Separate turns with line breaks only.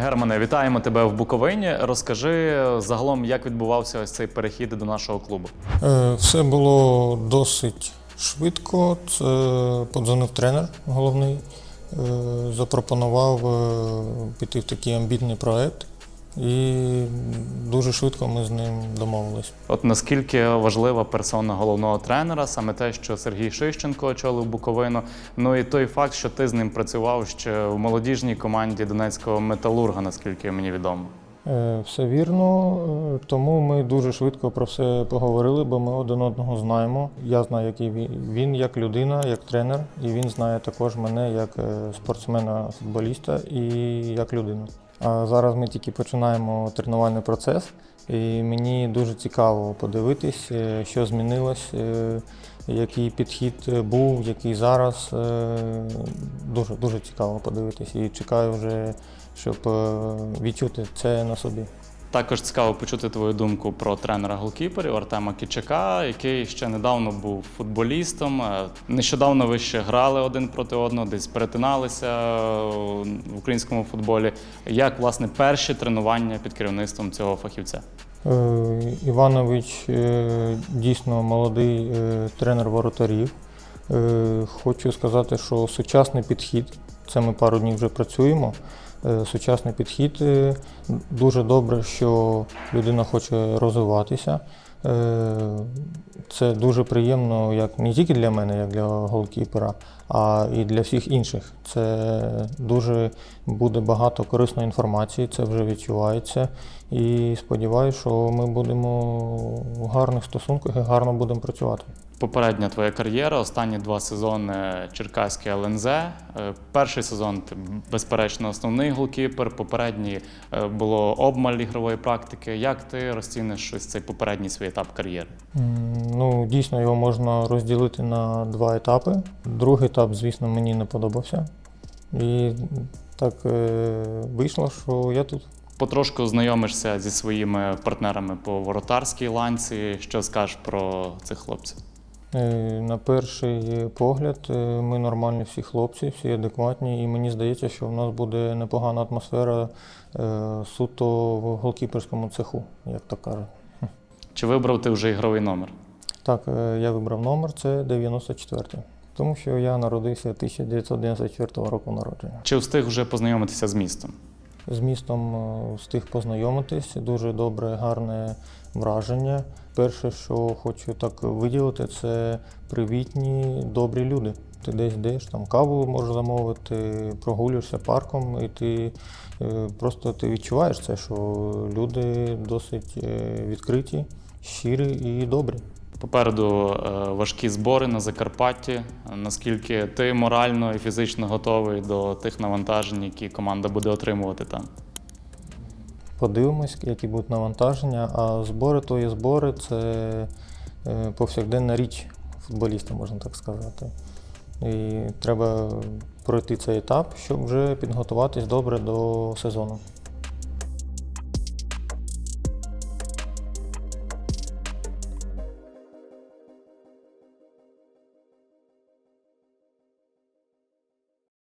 Германе, вітаємо тебе в Буковині. Розкажи загалом, як відбувався ось цей перехід до нашого клубу.
Е, Все було досить швидко. Це подзвонив тренер головний, е, запропонував е, піти в такий амбітний проект, і дуже швидко ми з ним домовились.
От наскільки важлива персона головного тренера, саме те, що Сергій Шищенко очолив Буковину. Ну і той факт, що ти з ним працював ще в молодіжній команді Донецького металурга, наскільки мені відомо.
Е, Все вірно, е, тому ми дуже швидко про все поговорили, бо ми один одного знаємо. Я знаю, який він- він як людина, як тренер, і він знає також мене як е, спортсмена, футболіста і як людину. А зараз ми тільки починаємо тренувальний процес, і мені дуже цікаво подивитись, е, що змінилось, е, який підхід був, який зараз. Е, Дуже дуже цікаво подивитись і чекаю вже щоб відчути це на собі.
Також цікаво почути твою думку про тренера голкіперів Артема Кічака, який ще недавно був футболістом. Нещодавно ви ще грали один проти одного, десь перетиналися в українському футболі. Як власне перші тренування під керівництвом цього фахівця?
Е, Іванович е, дійсно молодий е, тренер воротарів. Хочу сказати, що сучасний підхід, це ми пару днів вже працюємо. Сучасний підхід дуже добре, що людина хоче розвиватися. Це дуже приємно, як не тільки для мене, як для голкіпера, а і для всіх інших. Це дуже буде багато корисної інформації, це вже відчувається. І сподіваюся, що ми будемо в гарних стосунках і гарно будемо працювати.
Попередня твоя кар'єра, останні два сезони Черкаське ЛНЗ. Е, Перший сезон ти безперечно основний голкіпер. Попередній е, було обмаль ігрової практики. Як ти розціниш ось цей попередній свій етап кар'єри?
Ну, дійсно, його можна розділити на два етапи. Другий етап, звісно, мені не подобався. І так е, вийшло, що я тут.
Потрошку знайомишся зі своїми партнерами по воротарській ланці. Що скажеш про цих хлопців?
Е, На перший погляд, е, ми нормальні всі хлопці, всі адекватні, і мені здається, що в нас буде непогана атмосфера е, суто в голкіперському цеху, як то кажуть.
Чи вибрав ти вже ігровий номер?
Так, я вибрав номер, це 94-й. Тому що я народився 1994 року народження.
Чи встиг вже познайомитися з містом?
З містом е, встиг познайомитись, дуже добре, гарне враження. Перше, що хочу так виділити, це привітні, добрі люди. Ти десь йдеш, там каву можеш замовити, прогулюєшся парком, і ти е, просто ти відчуваєш це, що люди досить е, відкриті, щирі і добрі.
Попереду е, важкі збори на Закарпатті. Наскільки ти морально і фізично готовий до тих навантажень, які команда буде отримувати там?
Подивимось, які будуть навантаження. А збори то збори, це е, повсякденна річ футболіста, можна так сказати. І треба пройти цей етап, щоб вже підготуватись добре до сезону.